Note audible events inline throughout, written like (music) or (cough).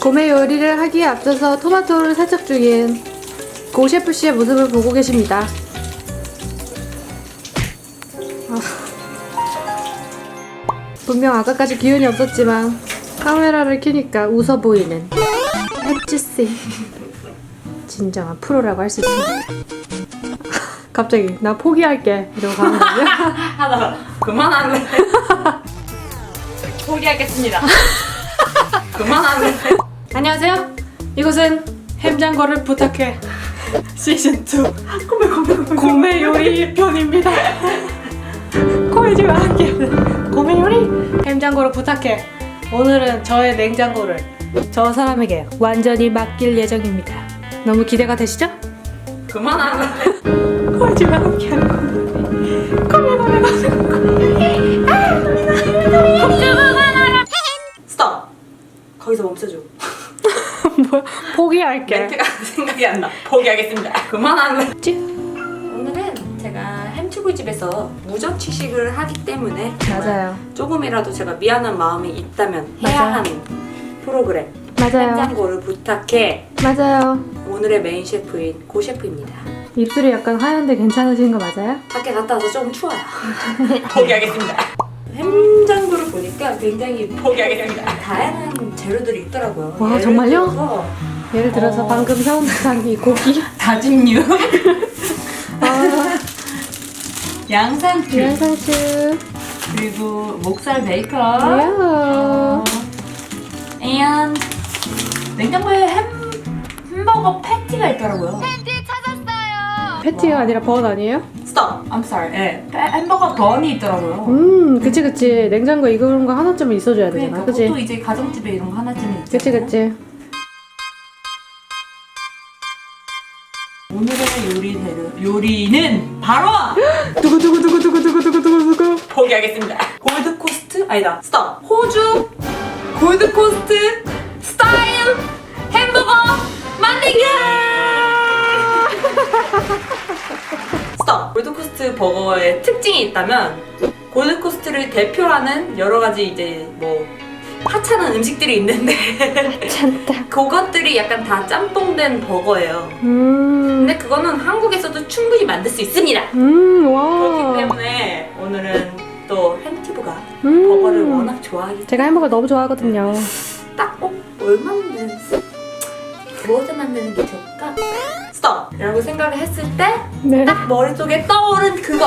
고메 요리를 하기에 앞서서 토마토를 세척 중인 고 셰프 씨의 모습을 보고 계십니다. 아. 분명 아까까지 기운이 없었지만 카메라를 켜니까 웃어 보이는 혜지 씨. 진정한 프로라고 할 수 있습니다. 갑자기 나 포기할게 이러고 가는 거죠? (laughs) 하다가 그만할래. (laughs) 포기하겠습니다. (laughs) 그만할래. 안녕하세요. 이곳은 햄장거를 부탁해 시즌 2 고메 고메 고메 고메 요리 편입니다. 코이즈와 함께 고메 요리 햄장거를 부탁해. 오늘은 저의 냉장고를 저 사람에게 완전히 맡길 예정입니다. 너무 기대가 되시죠? 그만할래. 코이즈와 함께하는 고메 고메 고메 거기서 멈춰줘. 뭐야? 포기할게. 멘트가 (laughs) 생각이 안 나. 포기하겠습니다. 그만할래. 쭉. 오늘은 제가 햄튜브 집에서 무전 취식을 하기 때문에 맞아요. 조금이라도 제가 미안한 마음이 있다면 해야 맞아요. 하는 프로그램 맞아요. 햄장고를 부탁해 맞아요. 오늘의 메인 셰프인 고 셰프입니다. 입술이 약간 하얀데 괜찮으신 거 맞아요? 밖에 갔다 와서 조금 추워요. (laughs) 포기하겠습니다. 햄장고를 보니까 굉장히 포기하겠습니다. 다양한 재료들이 있더라고요. 와, 예를 정말요? 들어서 예를 들어서 어. 방금 사온 듯한 이 고기 다짐류, (laughs) 아, 양상추, 양상추 그리고 목살 베이컨, 이야 and 냉장고에 햄 햄버거 패티가 있더라고요. 패티가 아니라 번 아니에요? Stop. I'm sorry. 네, 패- 햄버거 번이 있더라고요. 음 그치 그치 냉장고에 이런 거 하나쯤은 있어줘야 되잖아 그러니까 그치? 보통 이제 가정집에 이런 거 하나쯤은 있죠. 그치 그치 오늘의 요리 재료 요리는 바로 두구 두구 두구 두구 두구 두구 두구 (gasps) 포기하겠습니다. 골드 코스트 아니다. 스톱. 호주 골드 코스트 스타일 햄버거 만들기. 스톱. 골드 코스트 버거의 특징이 있다면 골드 코스트를 대표하는 여러 가지 이제 뭐 하찮은 음식들이 있는데 찬다 (laughs) 그것들이 약간 다 짬뽕된 버거예요. 음, 근데 그거는 한국에서도 충분히 만들 수 있습니다. 음, 그렇기 와. 때문에 오늘은 또 햄티브가 음. 버거를 워낙 좋아하기 제가 햄버거 너무 좋아하거든요. 딱 어? 뭘 만드는 무엇을 만드는 게 좋을까? 스톱! 라고 생각을 했을 때 딱 네. 머릿 속에 떠오른 그것!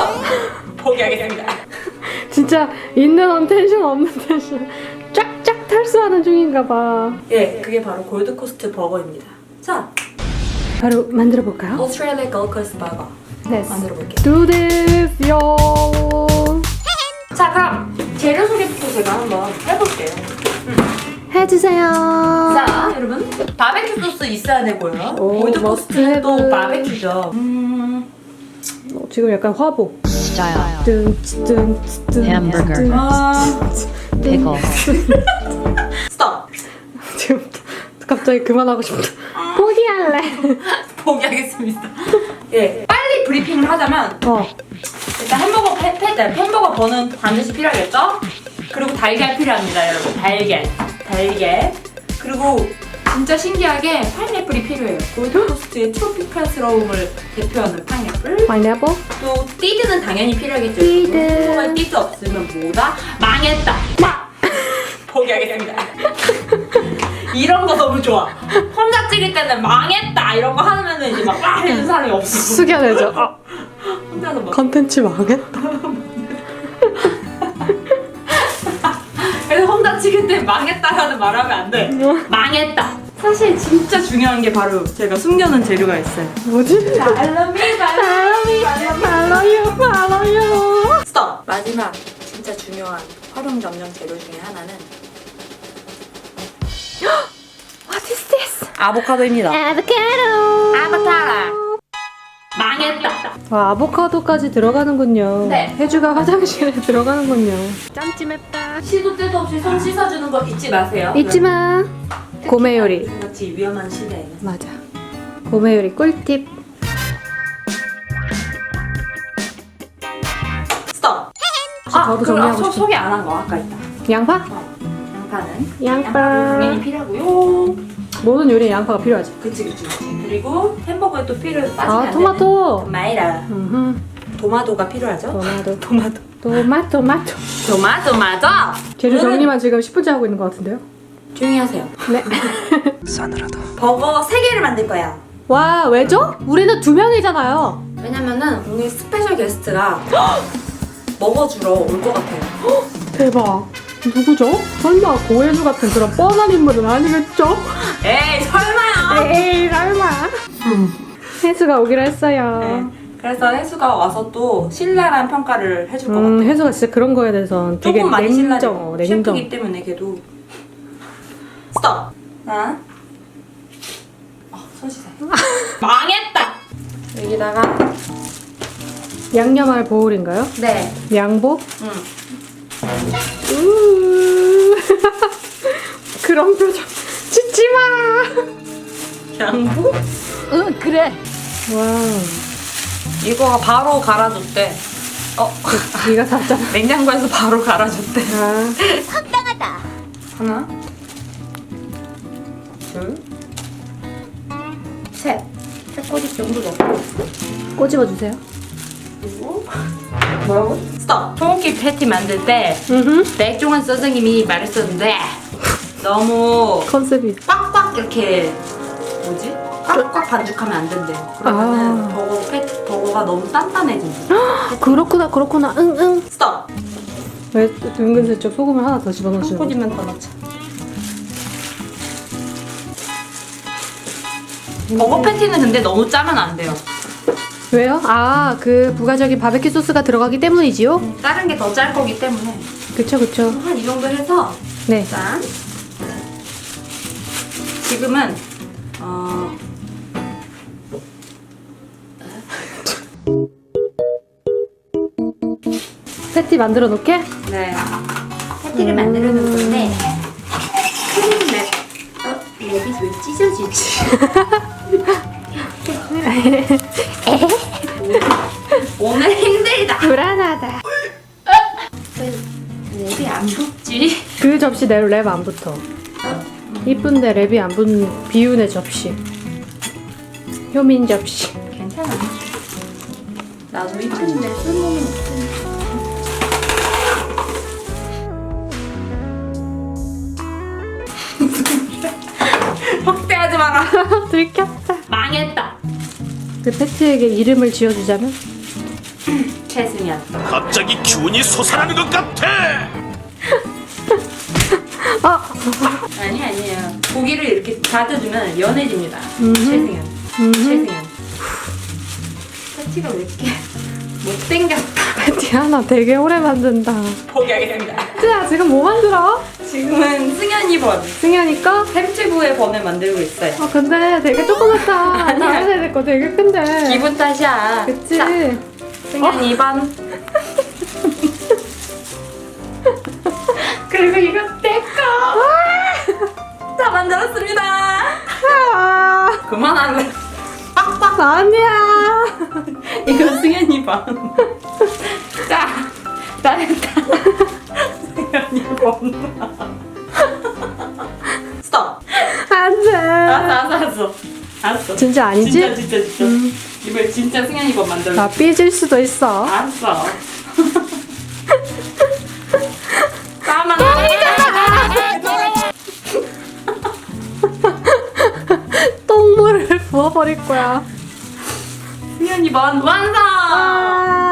포기하겠습니다. (laughs) (laughs) 진짜 있는 언 텐션 없는 텐션 쫙쫙 탈수하는 중인가 봐. 예, 그게 바로 골드코스트 버거입니다. 자, 바로 만들어 볼까요? 오스트레일리아 골드코스트 버거 네. 만들어 볼게요. Do this, yo. 자, 그럼 재료 소개부터 제가 한번 해주세요. 자, 여러분 바베큐 소스 있어야 되고요. 오, 골드코스트는 또 머스테드. 바베큐죠. 음, 어, 지금 약간 화보. style, Hamburger. 아, pickle, (laughs) 스톱. 지금 갑자기 그만하고 싶다. 포기할래. (laughs) 포기하겠습니다. (laughs) 예, 빨리 브리핑을 하자면 어. 일단 햄버거 패, 패, 네, 햄버거 버는 반드시 필요하겠죠? 그리고 달걀 필요합니다, 여러분. 달걀, 달걀. 그리고 진짜 신기하게 파인애플이 필요해요. 골드코스트의 트로피칼스러움을 대표하는 파인애플. 파인애플. 또 띠드는 당연히 필요하겠죠. 띠드. 햄버거에 띠드 없으면 뭐다? 망했다. 막 포기하겠습니다. (laughs) 이런 거 너무 좋아. 혼자 찍을 때는 망했다 이런 거 하면은 이제 막와 해주는 사람이 없어. 아, 혼자서 막. 컨텐츠 망했다. 찍을 때 망했다라는 말하면 안 돼. 망했다. 사실 진짜 중요한 게 바로 제가 숨겨놓은 재료가 있어요. 뭐지? 알람이 바람이 발라요 발라요. 스톱! 마지막 진짜 중요한 활용 점정 재료 중에 하나는 What is this? 아보카도입니다. 아보카도. 아바타라. 망했다. 와 아보카도까지 들어가는군요. 네. 혜주가 화장실에 (laughs) 들어가는군요. 짬찜 했다. 시도 때도 없이 손 씻어주는 거 잊지 마세요. 잊지 마. 고메 요리. 같이 위험한 시대에. 맞아. 고메 요리 꿀팁. 스톱. 저도 그럼 정리하고 아, 소, 싶어. 소개 안 한 거 아까 있다. 양파? 어, 양파는 양파. 당연히 필요하고요. 모든 요리에 양파가 필요하지. 그치 그치. 그리고 햄버거에 또 필요 빠지면 아 안 토마토. 되는 마이라 음, 도마도가 필요하죠. 토마토. 도마도. (laughs) 토마토 토마토. 도마도 맞아. 재료 오늘은- 정리만 지금 10분째 하고 있는 것 같은데요? 조용히 하세요. 네. (laughs) 싸늘하다. 버거 3개를 만들 거야. 와 왜죠? 우리는 두 명이잖아요. 왜냐면은 오늘 스페셜 게스트가 (gasps) 먹어주러 올 것 같아요. 대박. 누구죠? 설마 고해주 같은 그런 뻔한 인물은 아니겠죠? 에이 설마요. 에이 설마. 혜수가 오기로 했어요. 네. 그래서 혜수가 와서 또 신랄한 평가를 해줄 것 음, 같아요. 혜수가 진짜 그런 거에 대해서 되게 조금 많이 신랄해요. 어, 냉정. 셰프기 때문에 걔도 스톱. 하나. 어, 손 씻어. 망했다. 여기다가 양념할 보울인가요? 네. 양복? 응. 우 (laughs) 그런 표정 짓지 마. 양보? 응 그래. 와, 이거 바로 갈아줬대. 어, 네가 샀잖아. (laughs) 냉장고에서 바로 갈아줬대. 아, 하나, 둘, 셋. 세 꼬집 정도 넣고. 꼬집어 주세요. 그리고 뭐라고? 스톱. 소고기 패티 만들 때 음, 백종원 선생님이 말했었는데 너무 컨셉이. 꽉꽉 이렇게 뭐지? 꽉꽉 반죽하면 안 된대요. 그러면은 아. 버거 패 버거가 너무 단단해진대. 그렇구나, 그렇구나. 응, 응. 스톱. 왜 은근슬쩍 소금을 하나 더 집어넣으시는 한? 꼬집만 더 넣자. 버거 패티는 근데 너무 짜면 안 돼요. 왜요? 아, 그 부가적인 바베큐 소스가 들어가기 때문이지요? 다른 게 더 짤 거기 때문에 그쵸, 그쵸. 한 이 정도 해서 네. 짠. 지금은 어 패티 만들어 놓게? 네. 패티를 만들어 놓은 건데 크림 랩. 어, 랩이 왜 찢어지지? (laughs) (laughs) 오늘 힘들다. 불안하다. 랩이 안 붙지? 그 접시 내로 랩안 붙어. 이쁜데 랩이 안 붙는 비운의 접시. 효민 접시. 괜찮아. 나도 이쁜데 쓸모는 없으니까. (laughs) 확대하지 마라. (laughs) 들켰다. 망했다. 그 패티에게 이름을 지어주자면? 최승현. 갑자기 기운이 솟아나는 것 같아. 아! 아니 아니에요. 고기를 이렇게 다져주면 연해집니다. 최승현. 음, 최승현. 패티가 왜 이렇게 못생겼다. 하나 되게 오래 만든다. 포기하겠습니다. 쯔야, 지금 뭐 만들어? 지금은 승현이 번. 승현이까? 햄튜브의 번을 만들고 있어요. 아, 근데 되게 조그맣다. 아니야. 다른 애들 거 되게 큰데. 기분 탓이야. 그치? 자, 승현이 번. (laughs) 그리고 이거 내 거. 다 만들었습니다. 아, 그만할래. 아니야. 이거 승현이 번. (laughs) 자, 잘했다. 승현이 번. 스톱. 안 돼. 알았어, 알았어, 알았어. 알았어. 진짜 아니지? 진짜, 진짜, 진짜. 음. 이번에 진짜 승현이 번 만들어. 나 삐질 수도 있어. 알았어. (laughs) 까만 똥물을 부어버릴 거야. 승현이 번 완성!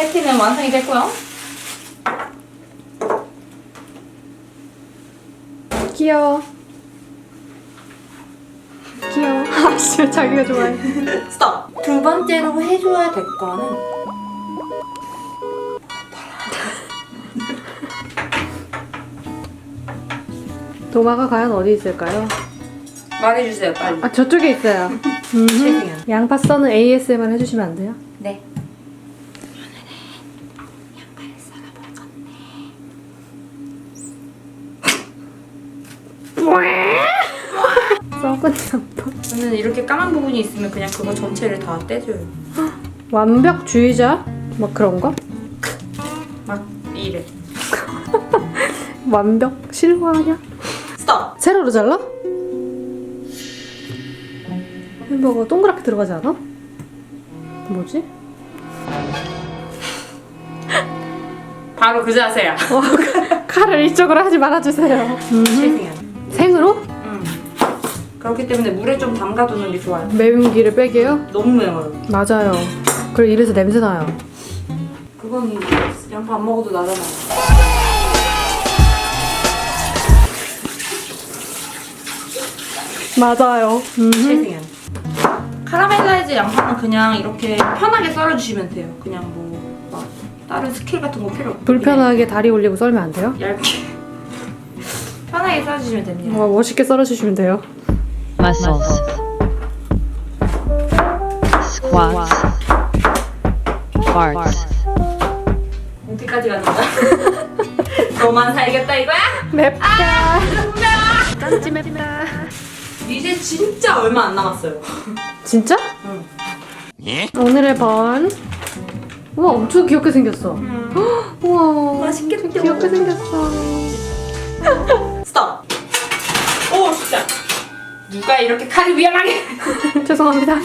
아. 패티는 완성이 됐고요. 귀여워. 귀여워. (laughs) 아씨, 자기가 좋아해. 스톱! 두 번째로 해줘야 될 거는 (laughs) 도마가 과연 어디 있을까요? 말해주세요, 빨리. 아, 저쪽에 있어요. (laughs) 음. 양파 써는 ASMR 해주시면 안 돼요? 저는 이렇게 까만 부분이 있으면 그냥 그거 전체를 다 떼줘요. (gasps) 완벽주의자? 막 그런 거? 막 이래. (laughs) 완벽 실화냐? 스톱. 세로로 잘라? 햄버거 동그랗게 들어가지 않아? 뭐지? 바로 그 자세야. 어, 칼을 이쪽으로 하지 말아주세요. (laughs) 최승현. 그렇기 때문에 물에 좀 담가두는 게 좋아요. 매운기를 빼게요? 너무 매워요. 맞아요. 그리고 이래서 냄새 나요. 그건 양파 안 먹어도 나잖아. 맞아요. 음. 카라멜라이즈 양파는 그냥 이렇게 편하게 썰어주시면 돼요. 그냥 뭐 막 다른 스킬 같은 거 필요 없고 불편하게 다리 올리고 썰면 안 돼요? 그냥 얇게 편하게 썰어주시면 됩니다. 와, 멋있게 썰어주시면 돼요. Muscles, squats, farts, 어디까지 가는 거야? 너만 살겠다 이거야? 맵다. 짠지 맵다. 이제 진짜 얼마 안 남았어요. 진짜? 응. 예? 오늘의 번. 우와, 엄청 귀엽게 생겼어. (gasps) 우와. 맛있겠죠? 귀엽게 생겼어. 스톱. 누가 이렇게 칼이 위험하게? (laughs) 죄송합니다.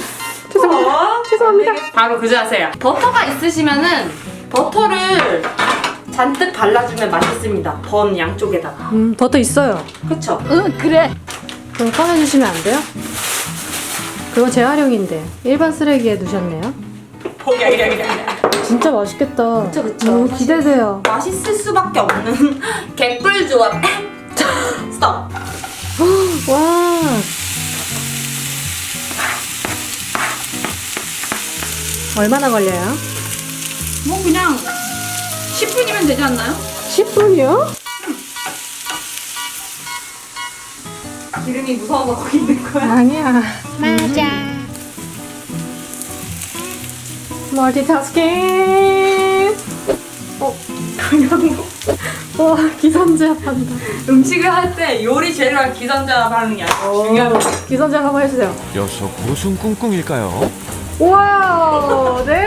죄송합니다. 어? 죄송합니다. 바로 그 자세야. 버터가 있으시면은 버터를 잔뜩 발라주면 맛있습니다. 번 양쪽에다가. 음, 버터 있어요. 그쵸? 응, 그래. 그럼 꺼내주시면 안 돼요? 그건 재활용인데 일반 쓰레기에 두셨네요. 포기 아니라 그냥. 진짜 맛있겠다. 그쵸, 그쵸. 너무 기대돼요. 맛있을 수밖에 없는 (laughs) 개꿀 조합. (laughs) 스톱. 와. 얼마나 걸려요? 뭐 그냥 10분이면 되지 않나요? 10분이요? 기름이 무서워서 거기 있는 거야. 아니야. 맞아. 멀티타스킹. 어, 그냥 뭐 와, 기선제압한다. 음식을 할 때 요리 재료랑 기선제압 하는 게 아주 중요한 거. 기선제압 한번 해주세요. 녀석 무슨 꿍꿍일까요? 와, 네.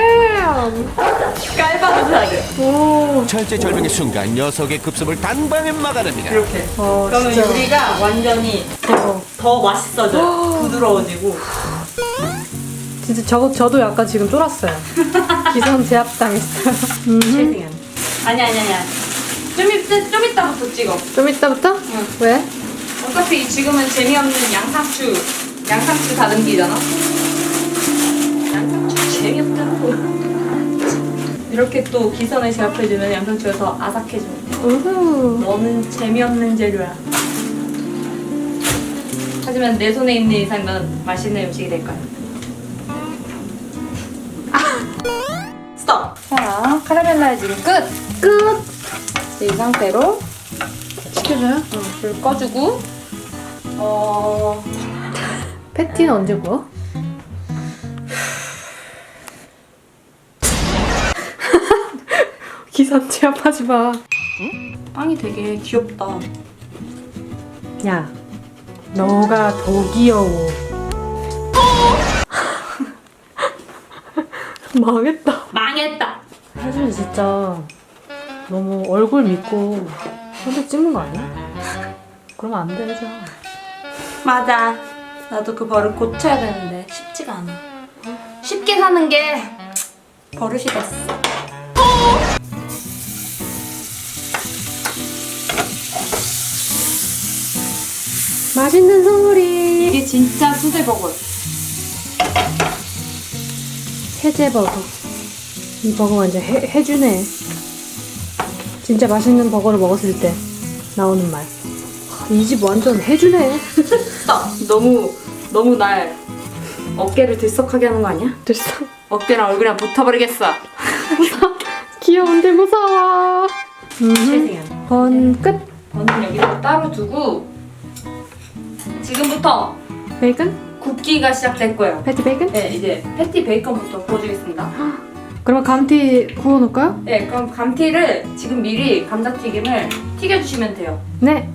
오. 절제절명의 순간 녀석의 급습을 단방에 막아냅니다. 이렇게. 어, 그러면 진짜. 요리가 완전히 어, 더 맛있어져요. 부드러워지고. 진짜 저, 저도 약간 지금 쫄았어요. 기선 제압 당했어요. (laughs) 음. 최승현. 아니 아니 아니야. 좀 이따 좀 이따부터 찍어. 좀 이따부터? 응. 왜? 어차피 지금은 재미없는 양상추 양상추 다듬기잖아. 이렇게 또 기선을 제압해주면 양상추가 더 아삭해집니다. 우후. 너는 재미없는 재료야. 하지만 내 손에 있는 이상 넌 맛있는 음식이 될 거야. 스톱. 자, 카라멜라이징 끝. 끝! 이 상태로 시켜줘요? 응, 불 꺼주고 어 패티는 언제 구워? 기선제압하지 마. 빵이 되게 귀엽다. 야, 너가 더 귀여워. (laughs) 망했다. 망했다. 혜준이 진짜 너무 얼굴 믿고 손에 찍는 거 아니야? 그러면 안 돼, 혜준. 맞아. 나도 그 버릇 고쳐야 되는데 쉽지가 않아. 쉽게 사는 게 버릇이 됐어. 맛있는 소리. 이게 진짜 수제버거. 세제 버거. 이 버거 완전 해, 해주네. 진짜 맛있는 버거를 먹었을 때 나오는 말. 이 집 완전 해주네. 스톱. 너무 너무 날 어깨를 들썩하게 하는 거 아니야? 됐어. 어깨랑 얼굴이랑 붙어버리겠어. (laughs) 귀여운데 무서워. 음. 최승현. 번 끝. 저는 여기다 따로 두고 지금부터 베이컨? 굽기가 시작될 거예요. 패티 베이컨? 네, 이제 패티 베이컨부터 구워주겠습니다. 그러면 감튀 구워놓을까요? 네, 그럼 감튀를 지금 미리 감자튀김을 튀겨주시면 돼요. 네.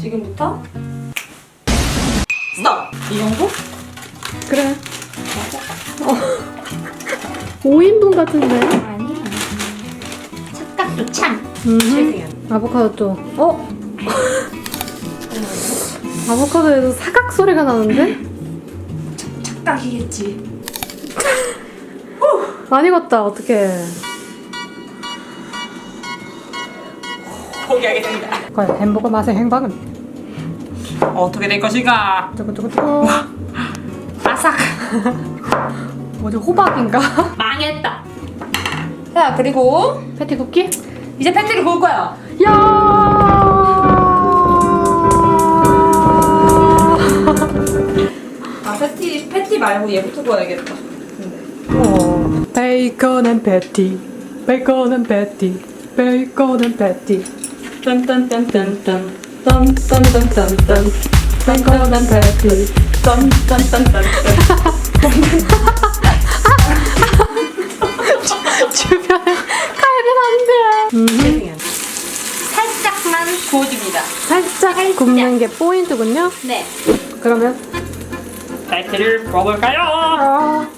지금부터 스톱! 이 정도? 그래. 어. (laughs) 5인분 같은데? 아니야. 착각도 참! 음. 아보카도 또 어? (laughs) 아보카도에도 사각 소리가 나는데? 딱이겠지. 안 익었다 어떡해 포기하겠습니다. 과연 햄버거 맛의 행방은? 어떻게 될 것인가? 두구두구두구 아삭. (laughs) 뭐지 호박인가? 망했다. 자 그리고 패티 쿠키? 이제 패티를 구울 거야. 야! 패티 말고 얘부터 구워야겠다. 어, 베이컨 앤 패티. 베이컨 앤 패티. 베이컨 앤 패티. 딴딴딴딴딴 딴딴딴딴딴 베이컨 앤 패티. 딴딴딴딴. 주변에 칼은 안 돼 살짝만 구워줍니다. 살짝. 굽는 게 포인트군요? 네. 그러면 구워볼까요? 아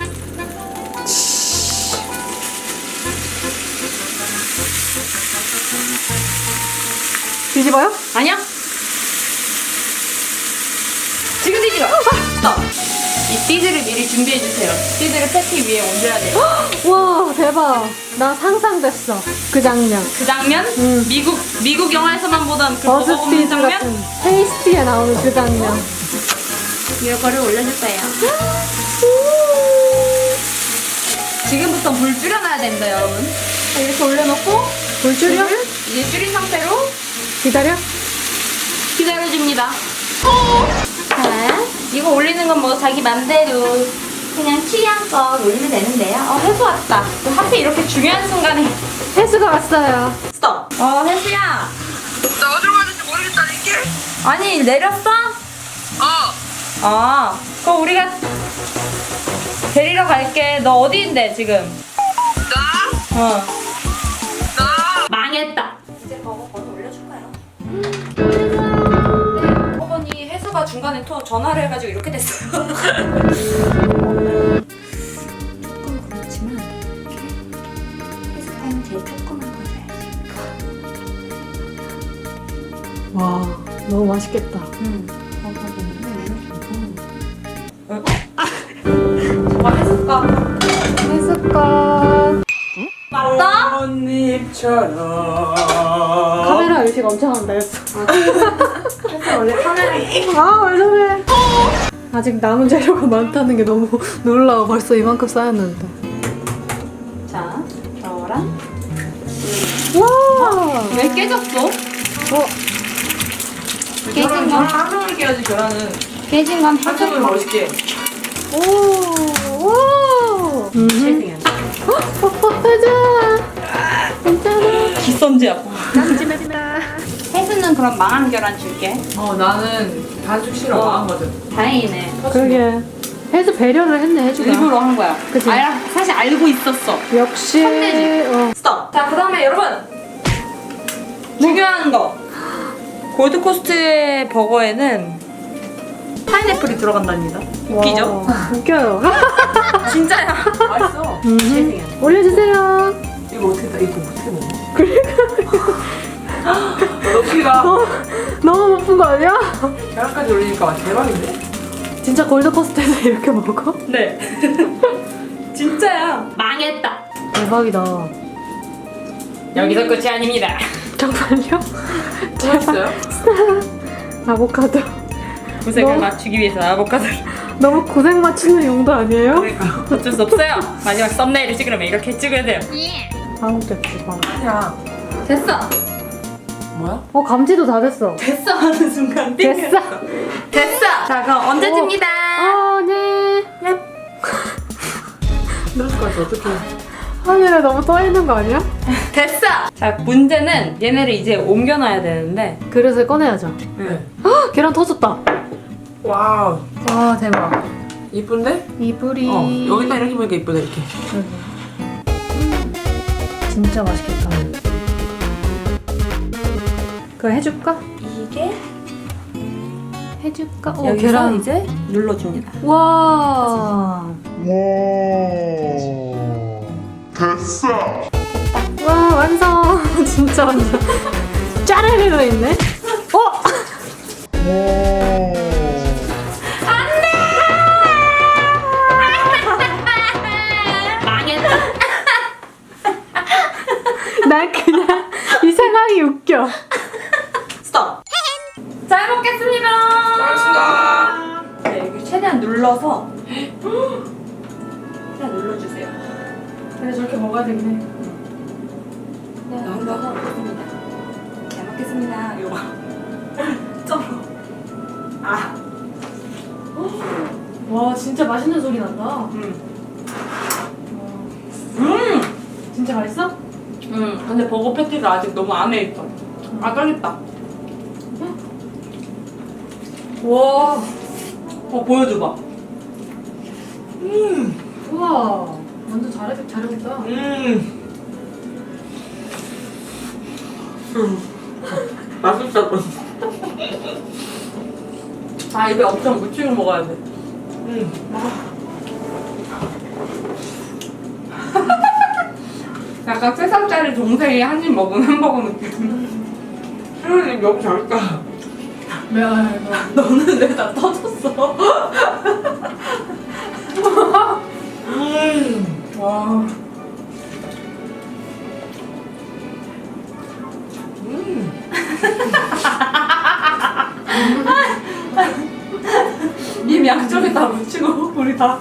뒤집어요? 아니야. 지금 뒤집어. 스톱. 이 치즈를 미리 준비해 주세요. 치즈를 패티 위에 얹어야 돼요. 와 대박 나 상상됐어 그 장면 그 장면 음. 미국 미국 영화에서만 보던 그 버거 먹는 버스피드 장면 같은 테이스티에 나오는 그 장면 이거를 올려주세요. 지금부터 불 줄여놔야 됩니다, 여러분. 자, 이렇게 올려놓고 불 줄여? 불을 이제 줄인 상태로 기다려? 기다려줍니다. 자, 이거 올리는 건 뭐 자기 맘대로 그냥 취향껏 올리면 되는데요. 어, 해수 왔다. 또 하필 이렇게 중요한 순간에 혜수가 왔어요 스톱. 어, 혜수야. 나 어디로 가는지 모르겠다니까? 아니, 내렸어? 어. 아, 그럼 우리가 데리러 갈게. 너 어디인데, 지금? 나? 어. 나? 망했다. 이제 버거 버거 올려줄까요? 네, 어머니 혜수가 중간에 또 전화를 해가지고 이렇게 됐어요. (laughs) 조금 그렇지만 이렇게 혜수 타임 제일 조그만 거 줘야지. 와 너무 맛있겠다 응. 어, 저거 혜수가 혜수가 맞다? 카메라 의식 엄청 한다 혜수 원래 카메라 아왜 저래 아직 남은 재료가 많다는 게 너무 (laughs) 놀라워 벌써 이만큼 쌓였는데 자, 저랑 와 왜 깨졌어? 어, 깨진 건한 명을 깨야지 계란은. 깨진 건한 명을 멋있게. 오, 오. 음. 어, 어, 혜주야. 괜찮아. 기선제압. 깜찍했다. 혜수는 그럼 망한 계란 줄게. 어 나는 반죽 싫어. 어. 망한 거든. 다행이네. 그러게. 혜주 배려를 했네, 혜주가. 일부러 한 거야. 그치? 아, 사실 알고 있었어. 역시. 선배지. 어. 스톱. 자, 그 다음에 여러분. 중요한 거. 골드코스트의 버거에는 파인애플이 들어간답니다. 웃기죠? 와, 웃겨요. (laughs) 진짜야. 맛있어. 셰핑이야. 올려주세요. 이거 어떻게 다 이거 어떻게 먹어? 그래. 높이가 어, 너무 높은 거 아니야? 계란까지 올리니까 대박인데? 진짜 골드코스트에서 (laughs) 이렇게 먹어? 네. (laughs) 진짜야. 망했다. 대박이다. 여기서 끝이 아닙니다. 정말요? 맛있어요? 아보카도. 고생을 너무- 맞추기 위해서 아보카도를. (laughs) 너무 고생 맞추는 용도 아니에요? 그러니까. 어쩔 수 없어요. 마지막 썸네일을 찍으려면 이렇게 찍어야 돼요. 방금 됐지, 방금. 아니야. 됐어. 뭐야? 어, 감지도 다 됐어. 됐어 하는 순간 됐어. 됐어. 자 그럼 얹어줍니다. 어, 네. 그럴 것 같아. 어떡해. 하늘에 너무 떠 있는 거 아니야? 됐어. 자 문제는 얘네를 이제 옮겨놔야 되는데. 그릇을 꺼내야죠. 네. 헉, 계란 터졌다. 와우. 와, 대박. 이쁜데? 이불이. 어. 여기다 이렇게 보니까 이쁘다 이렇게. 진짜 맛있겠다. 그거 해줄까? 이게 해줄까? 어, 여기서 계란. 이제 눌러줍니다. 와. 됐어. 와, 완성. (laughs) 진짜 완성. 까르르 있네. 어? 눌러서 최대한 눌러주세요. 그래 저렇게 먹어야 되긴 해. 네, 눌러서 먹겠습니다. 잘 먹겠습니다. 이거 봐. (laughs) 점. 아, 와 진짜 맛있는 소리 난다. 음. 음. 진짜 맛있어? 음. 근데 버거 패티가 아직 너무 안에 있어. 아, 떨렸다. 와. 어, 보여줘봐. 우와 완전 잘해 잘해봤다. 음. 음. 맛있다. (laughs) 아, 입에 엄청 묻히고 먹어야 돼. 음. (laughs) 약간 3살짜리 동생이 한 입 먹은 햄버거 느낌. 수현이 너무 잘했다. 왜 아, (laughs) 너는 왜다 터졌어? 음. 와. 음. 입 양쪽에 다 묻히고 우리 다.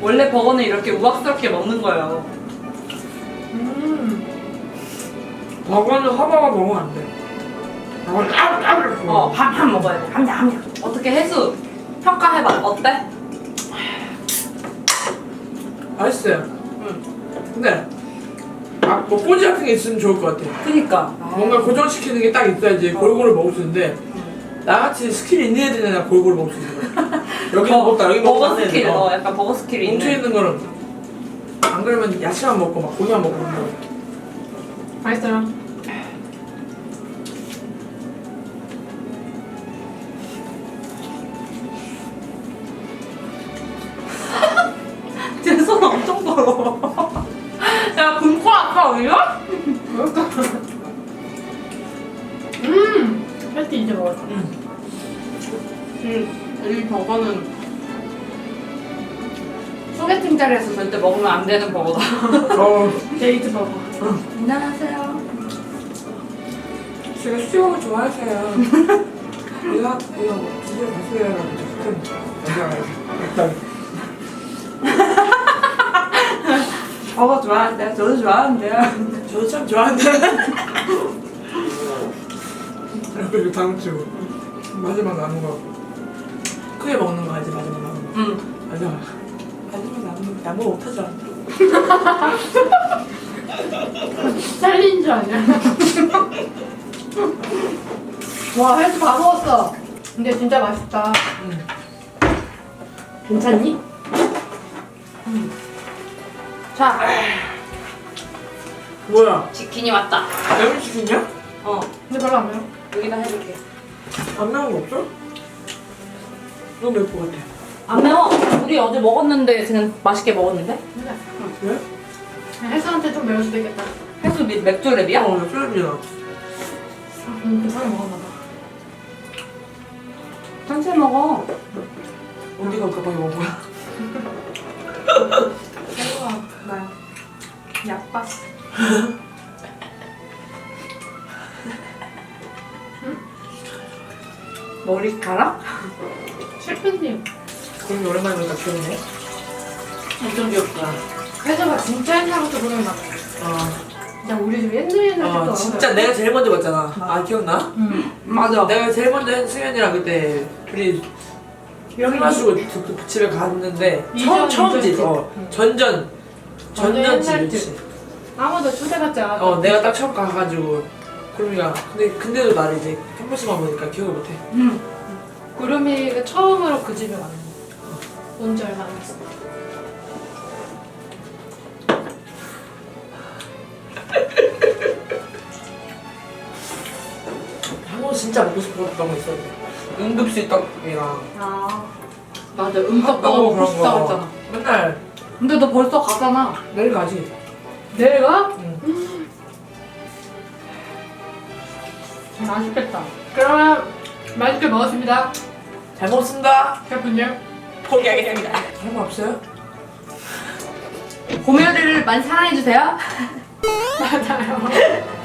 원래 버거는 이렇게 우악스럽게 먹는 거예요. 음. 버거는 허버가 먹으면 안 돼. 버거는. 어, 밤밤 먹어야 돼. 함냐 함냐. 어떻게 해수 평가해봐. 어때? 맛있어요. 응. 근데 아, 뭐 꼬지 같은 게 있으면 좋을 것 같아. 그니까. 뭔가 고정시키는 게 딱 있어야지 골고루 먹을 수 있는데 나같이 스킬이 있는 애들이나 골고루 먹을 수 있는 거야. 여기 먹었다 여기 버거 먹었다 하는 스킬. 애들. 어, 약간 버거 스킬이 뭉쳐 있네. 있는 거는 안 그러면 야채만 먹고 막 고기만 먹고 그런 거. 맛있어요. 자리에서 절대 먹으면 안 되는 버거다. 어, (laughs) 데이트 버거. 안녕하세요. 제가 수영을 좋아하세요. 이거 이거 뭐 집에 가세요. 일단 버거 좋아하는데요? 저도 좋아하는데요. 저도 참 좋아하는데. 이렇게 다음 치고 마지막 남은 거 크게 먹는 거 알지 마지막 남은 거. 응. 마지막 남은 거 못하죠. 살린 줄 아냐? (laughs) 와 헬스 다 먹었어. 근데 진짜 맛있다. 응. 괜찮니? 자, 뭐야? 치킨이 왔다. 매운 치킨이야? 어, 근데 별로 안 매워. 여기다 해줄게. 안 매운 거 없어? 너무 매울 것 같아. 안 매워. 우리 어제 먹었는데 그냥 맛있게 먹었는데? 그래. 아, 그래? 헬스한테 좀 매울 수도 있겠다. 해수 미- 맥주 랩이야? 어, 나 소연이야. 음, 괜찮게 먹었나 봐. 천천히 먹어. 어디가 급하게 먹은 거야? 나 약밥. 머리카락? 게 오랜만에 보니까 귀엽네. 엄청 귀엽다. 혜수가 진짜 옛날부터 그런 막 아, 그냥 우리 집 옛날 옛날 아 진짜 내가 제일 먼저 봤잖아. 아, 기억나? 응. 맞아. 내가 제일 먼저 승현이랑 그때 둘이 술 마시고 그- 그 집에 갔는데 이전, 처음 처음지. 이전 집. 어 응. 전전 전전 완전 옛날 집이지. 아무도 초대받지 않았 어 내가 딱 처음 가가지고 구름이가 근데 근데도 나를 이제 한 번씩만 보니까 기억을 못해. 응. 구름이가 처음으로 그 집에 왔는 거. 온지 얼마 안 됐어. (laughs) 한번 진짜 먹고 싶었던 거 있었는데 응급실 떡이랑 아 맞아 음식 너 먹고 싶다고 했잖아. 맨날 근데 너 벌써 가잖아. 내일 가지. 내일 가? 응. 맛있겠다. 그러면 맛있게 먹었습니다. 잘 먹었습니다. 셰프님. 포기하겠습니다. 할거 없어요? 고메요리를 많이 사랑해주세요. 맞아요. (laughs)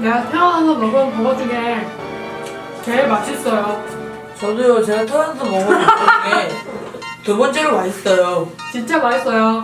내가 태어나서 먹은 버거 중에 제일 맛있어요. 저도요 제가 태어나서 먹은 것 중에 두 번째로 맛있어요. 진짜 맛있어요.